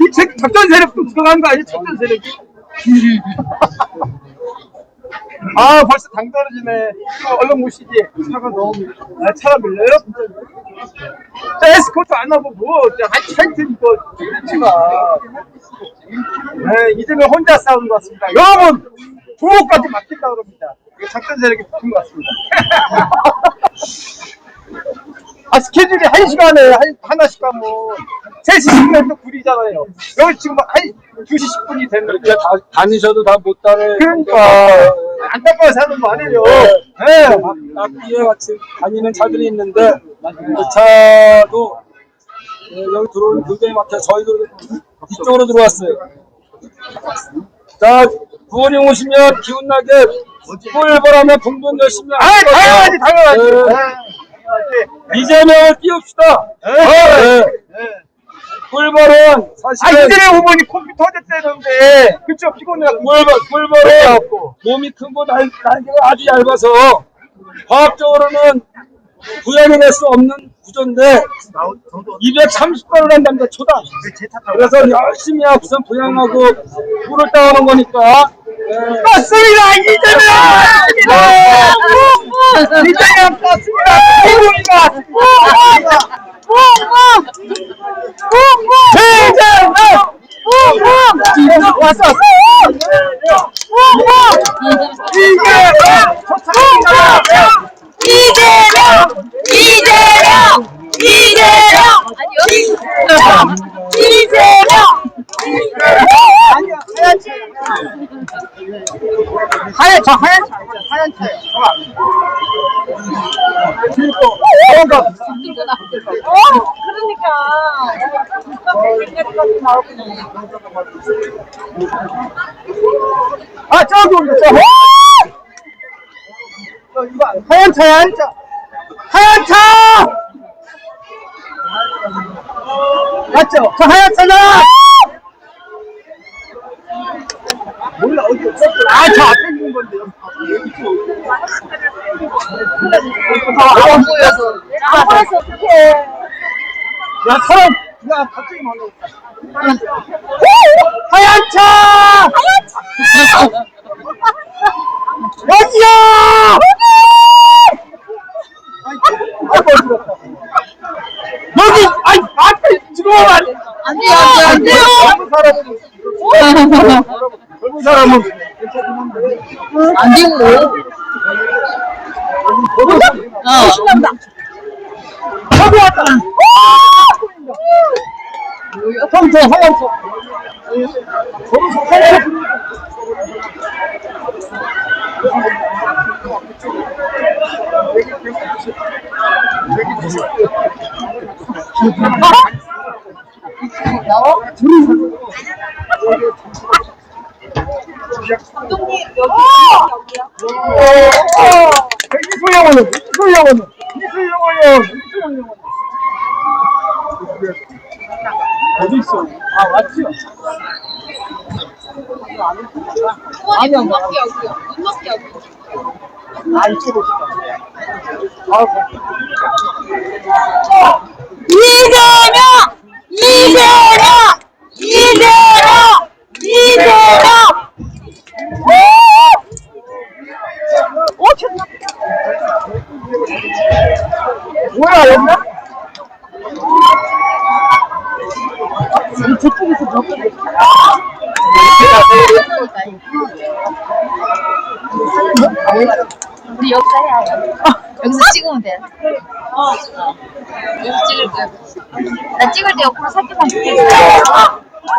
이 책, 작전 세력도 들어간 거 아니야? 작전 세력이? 아, 벌써 당 떨어지네. 얼른 모시지. 차가 너무, 아, 차가 밀려요? 자, 에스코트 안 하고 뭐, 자, 한, 하여튼 이거, 정치가. 네, 이제는 혼자 싸우는 것 같습니다. 여러분! 부모까지 맡긴다 그럽니다. 이거 작전 세력이 붙은 것 같습니다. 아, 스케줄이 한 시간에 한, 하나씩 가면 3시 10분에 또 구리잖아요. 여기 지금 한 2시 10분이 됐는데. 다, 다니셔도 다못 다녀. 그러니까 안타까워서 하는 거 아니에요. 네. 앞뒤에 같이 다니는 차들이 있는데 그 차도 예, 여기 들어오는 막혀 저희도 이쪽으로 들어왔어요. 자, 부모님 오시면 기운나게 꿀벌하면 분분 열심히 아, 당연하지, 당연하지. 네. 네, 당연하지. 이재명을 띄웁시다. 네. 네. 꿀벌은 아, 사실은 이들의 어머니 컴퓨터 어쨌다는데 그쵸, 피곤해갖고. 꿀벌, 꿀벌은 몸이 크고 날, 날개가 아주 얇아서 과학적으로는 구현해낼 수 없는 구조인데 230번을 한답니다 초당. 그래서 열심히 하고선 부양하고 꿀을 따오는 거니까. 예, 맞습니다, 이재명! 맞습니다! 이재명! 맞습니다! 이재명! 왔어! 이재명! 이재명! 이재명! 이재명! 이재명! 아니야, 하얀 차. 하얀, 저 하얀 차. 하얀 차예요. 그리고, 뭔가, 어? 아, 저기 온다, 저. 하얀 차야, 하얀 차. 하얀 차! 맞죠? 저 하얀 차잖아! 몰라, 어디 없었어. 아, 저 앞에 있는 건데요. 안 보여서. 안 보여서 어떡해. 야, 사람, 야, 갑자기 말라. 하얀 차! 여기야! 아이고, 어지럽다. 여기, 아이, 앞에 들어오면 안 돼. 안 돼요, 안 돼요, 젊은 사람은. 젊은 사람은. 안 돼요. 어. 신난다. 왔잖아. 형, 저 하얀 차. 저기 하얀 차. 이수영은 이수영은 이수영은 이수영은 어디 있어? 아 왔죠? 아니요, 음악기 하고요. 음악기 하고. 아 이쪽으로. 아 이재명! 이재명! 이재명! 이재명! 오, 좋 뭐야 여기야? 이 저쪽에서 저쪽에. 우리 여기서 해요. 여기서 찍으면 돼. 어. 여기서 찍을 거야. 나 찍을 때 옆으로 살짝만 줄게.